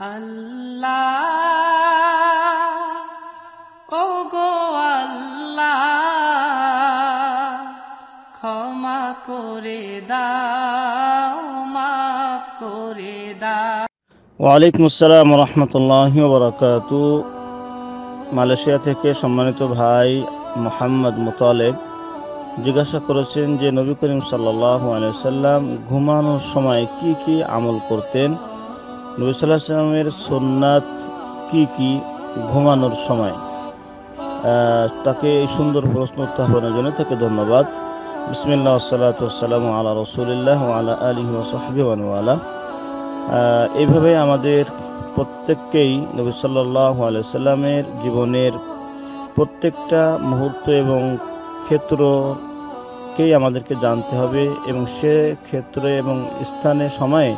আল্লাহ ও গো আল্লাহ, ক্ষমা করে দাও, মাফ করে দাও। ওয়ালাইকুম আসসালাম রহমতুল্লাহ বরকাত মালয়েশিয়া থেকে সম্মানিত ভাই মোহাম্মদ মুতালেব জিজ্ঞাসা করেছেন যে নবী করিম সাল্লাহ আলিয়া সাল্লাম ঘুমানোর সময় কি কি আমল করতেন? নবী সাল্লাহ সাল্লামের সোননাথ কি কি ঘুমানোর সময়? তাকে এই সুন্দর প্রশ্ন উত্থাপনের জন্য তাকে ধন্যবাদ। বিসমিল্লাহ সাল্লাতাম আলা রসুলিল্লাহ আলা আলহি ওসহাবি ওয়ালা। আহ, এইভাবে আমাদের প্রত্যেককেই নবী সাল্লাহ সাল্লামের জীবনের প্রত্যেকটা মুহূর্ত এবং ক্ষেত্রকেই আমাদেরকে জানতে হবে এবং সে ক্ষেত্রে এবং স্থানে সময়ে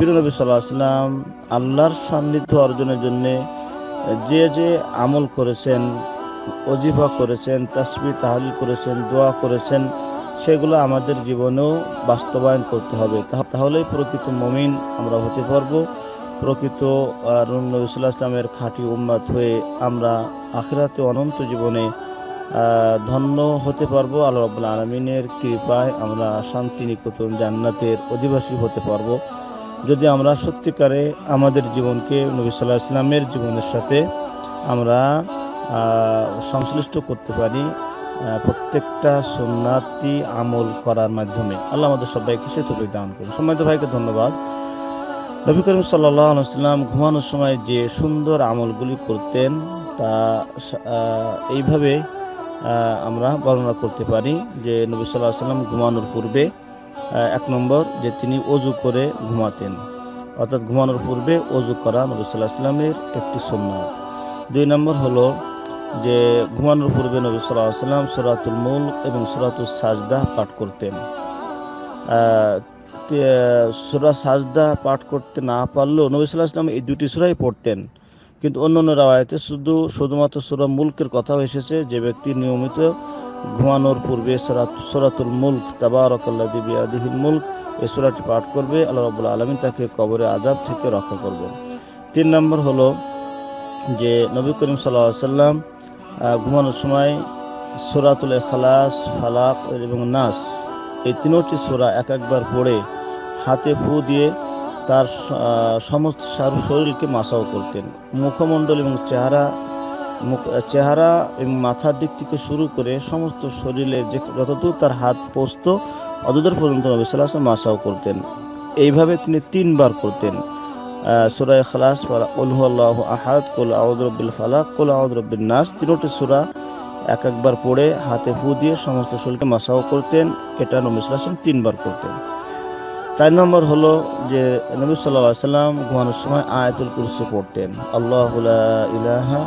প্রিয় নবী সাল্লাহ সাল্লাম আল্লাহর সান্নিধ্য অর্জনের জন্য যে যে আমল করেছেন অজিফা করেছেন তাসবি তাহলিল করেছেন, দোয়া করেছেন, সেগুলো আমাদের জীবনেও বাস্তবায়ন করতে হবে। তাহ- তাহলেই প্রকৃত মমিন আমরা হতে পারব। প্রকৃত নবী সাল্লাহ ইসলামের খাঁটি উম্মাত হয়ে আমরা আখিরাতে অনন্ত জীবনে ধন্য হতে পারব। আল্লাহ আলমিনের কৃপায় আমরা শান্তি নিকেতন জান্নাতের অধিবাসী হতে পারব। যদি আমরা সত্যিকারে আমাদের জীবনকে নবী সাল্লাহ ইসলামের জীবনের সাথে আমরা সংশ্লিষ্ট করতে পারি প্রত্যেকটা সন্ন্যাতি আমল করার মাধ্যমে। আল্লাহ আমাদের সবাইকে সে তবে দান করুন। সম্মানিত ভাইকে ধন্যবাদ। নবী করিম সাল্লাম ঘুমানোর সময় যে সুন্দর আমলগুলি করতেন, তা এইভাবে আমরা বর্ণনা করতে পারি যে নবী সাল্লাহ সাল্লাম ঘুমানোর পূর্বে এক নম্বর যে তিনি অজু করে ঘুমাতেন। অর্থাৎ ঘুমানোর পূর্বে অজু করা নবী সাল্লাহ সাল্লামের একটি সুন্নাত। দুই নম্বর হলো যে ঘুমানোর পূর্বে নবী সাল্লাহ সাল্লাম সুরাতুল মুল এবং সুরাতুল সাজদা পাঠ করতেন। সুরা সাজদা পাঠ করতে না পারলেও নবী সাল্লাহ সাল্লাম এই দুটি সুরাই পড়তেন। কিন্তু অন্য অন্য রাওয়ায়তে শুধু শুধুমাত্র সুরা মুলকের কথাও এসেছে, যে ব্যক্তি নিয়মিত ঘুমানোর পূর্বে সুরাত সুরাতুল মুলক, তাবারকাল্লাযী বিয়াদিহিল মুলক এ সুরাটি পাঠ করবে, আল্লাহ রাব্বুল আলামিন তাকে কবরে আযাব থেকে রক্ষা করবেন তিন নম্বর হলো যে নবী করিম আলাইহি সাল্লাম ঘুমানোর সময় সুরাতুল ইখলাস, ফালাক এবং নাস, এই তিনোটি সূরা এক একবার পড়ে হাতে ফু দিয়ে তার সমস্ত শরীরকে মাসাও করতেন। মুখমণ্ডল এবং চেহারা মুখ, চেহারা এবং মাথার দিক থেকে শুরু করে সমস্ত শরীরে যে যতদূর তার হাত পোস্ত অতদূর পর্যন্ত নবী আলাইহি মাসাও করতেন। এইভাবে তিনি তিনবার করতেন। সুরা খালাস আল্লাহ আহাদ, কুল আউদ্রবিল ফালাক, কুল আউদ্রবিল নাস তিনোটি সুরা এক একবার পড়ে হাতে ফু দিয়ে সমস্ত শরীরকে মাসাও করতেন। এটা নবী আলাইহি তিনবার করতেন। চার নম্বর হলো যে নবী সাল্লাহ সাল্লাম ঘুমানোর সময় আয়াতুল কুরসি পড়তেন। আল্লাহ ইলাহা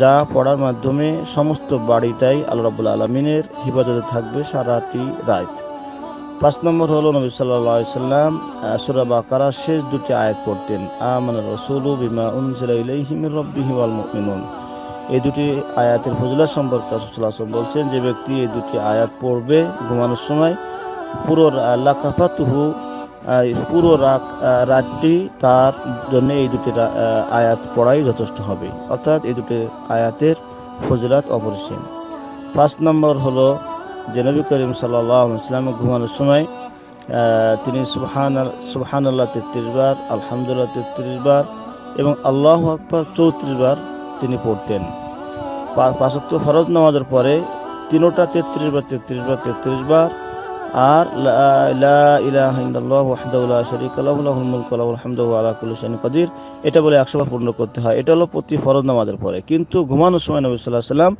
যা পড়ার মাধ্যমে সমস্ত বাড়িটাই আল্লাহ রাব্বুল আলমিনের হিফাজতে থাকবে সারাটি রাত। পাঁচ নম্বর হলো নবী সাল্লাহ সাল্লাম সুরা বাকারার শেষ দুটি আয়াত পড়তেন, আমান রসুলু বিমা উনজিলা ইলাইহি মির রাব্বিহি ওয়াল মুমিনুন। এই দুটি আয়াতের ফজিলত সম্পর্কে সাল্লাল্লাহু বলছেন, যে ব্যক্তি এই দুটি আয়াত পড়বে ঘুমানোর সময় পুরো লাকাফাতুহু পুরো রাত- রাতটি তার জন্য এই দুটি আয়াত পড়াই যথেষ্ট হবে। অর্থাৎ এই দুটি আয়াতের ফজিলাত অপরিসীম। পাঁচ নম্বর হলো যে নবী করিম সাল্লাম ঘুমানোর সময় তিনি সুবহান সুবহান আল্লাহ তেত্রিশ বার, আলহামদুলিল্লাহ তেত্রিশ বার এবং আল্লাহ আকবর চৌত্রিশ বার তিনি পড়তেন। পা- পাঁচক্ত ফরজ নামাজের পরে তিনোটা তেত্রিশ বার তেত্রিশ বার তেত্রিশ বার আর কাদির। এটা বলে 100 বার পূর্ণ করতে হয়। এটা হলো প্রতি ফরজ নামাজের পরে। কিন্তু ঘুমানোর সময় নবী আলাইহি সাল্লাম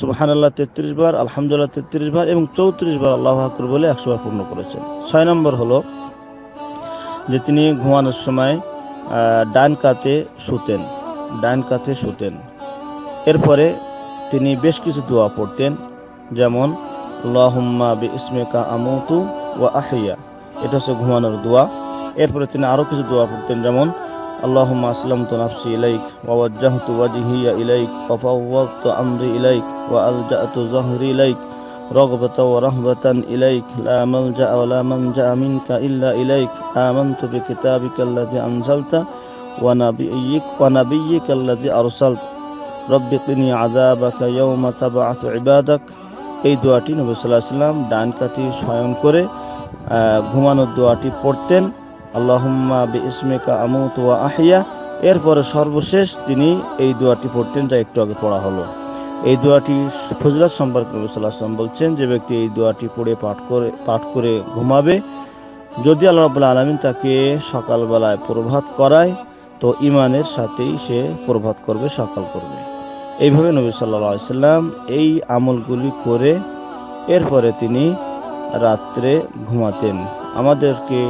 সুবহানাল্লাহ 33 বার, আলহামদুলিল্লাহ 33 বার এবং 34 বার আল্লাহু আকবার বলে 100 বার পূর্ণ করেছেন। ছয় নম্বর হলো যে তিনি ঘুমানোর সময় ডান কাতে শুতেন, ডান কাতে শুতেন। এরপরে তিনি বেশ কিছু দোয়া পড়তেন, যেমন আল্লাহুম্মা বি ইসমিকা আমুতু ওয়া আহিয়া এটা হচ্ছে ঘুমানোর দোয়া এরপরে তিনি আরও কিছু দোয়া পড়তেন যেমন আল্লাহুম্মা আসলামতু নাফসি ইলাইক ওয়া ওয়াজ্জাহতু ওয়াজহিয়া ইলাইক ওয়া ফাওয়াদতু আমরি ইলাইক ওয়া আলজাতু যহরি ইলাইক رغبة ورهبة إليك لا ملجأ ولا منجأ منك إلا إليك آمنت بكتابك الذي أنزلت ونبيك ونبيك الذي أرسلت رب قني عذابك يوم تبعث عبادك এই দোয়াটি নবী সাল্লাহ সাল্লাম ডান কাতি শয়ন করে ঘুমানোর দোয়াটি পড়তেন। আল্লাহুম্মা বি ইসমিকা আমুত ওয়া আহিয়া। এরপরে সর্বশেষ তিনি এই দোয়াটি পড়তেন যা একটু আগে পড়া হলো। এই দোয়াটি ফজলাত সম্পর্কে নবী সাল্লাহ সাল্লাম বলছেন যে ব্যক্তি এই দোয়াটি পড়ে, পাঠ করে পাঠ করে ঘুমাবে। যদি আল্লাহ রাব্বুল আলামিন তাকে সকালবেলায় প্রভাত করায়, তো ইমানের সাথেই সে প্রভাত করবে, সকাল করবে। এইভাবে নবী আলাইহি সাল্লাম এই আমলগুলি করে এরপরে তিনি রাত্রে ঘুমাতেন। আমাদেরকে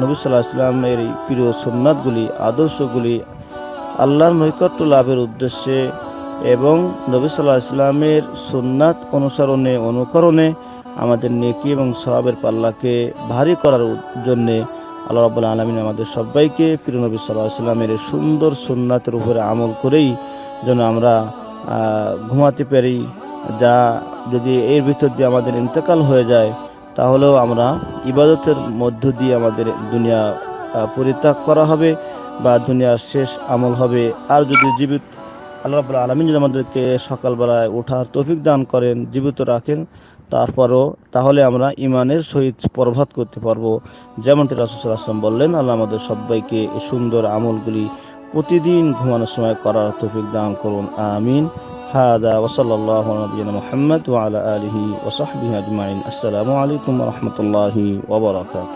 নবী সাল্লাহ ইসলামের এই প্রিয় সুন্নাতগুলি, আদর্শগুলি আল্লাহর নৈকট্য লাভের উদ্দেশ্যে এবং নবী সাল্লাহ ইসলামের সুন্নাত অনুসরণে, অনুকরণে আমাদের নেকি এবং সবাবের পাল্লাকে ভারী করার জন্যে আল্লাহ রাবুল আলমিন আমাদের সবাইকে প্রিয় নবী সাল্লাহ ইসলামের সুন্দর সুন্নাতের উপরে আমল করেই যেন আমরা ঘুমাতে পারি। যা যদি এর ভিতর দিয়ে আমাদের ইন্তেকাল হয়ে যায়, তাহলেও আমরা ইবাদতের মধ্য দিয়ে আমাদের দুনিয়া পরিত্যাগ করা হবে বা দুনিয়ার শেষ আমল হবে। আর যদি জীবিত, আল্লাহ আলমিন যদি আমাদেরকে সকালবেলায় ওঠার তৌফিক দান করেন, জীবিত রাখেন, তারপরও তাহলে আমরা ইমানের সহিত প্রভাত করতে পারব। যেমনটি আসলাম বললেন, আল্লাহ আমাদের সবাইকে সুন্দর আমলগুলি প্রতিদিন ঘুমানোর সময় করার তৌফিক দান করুন আমিন هذا وصلى الله على نبينا محمد وعلى آله وصحبه أجمعين السلام عليكم ورحمة الله وبركاته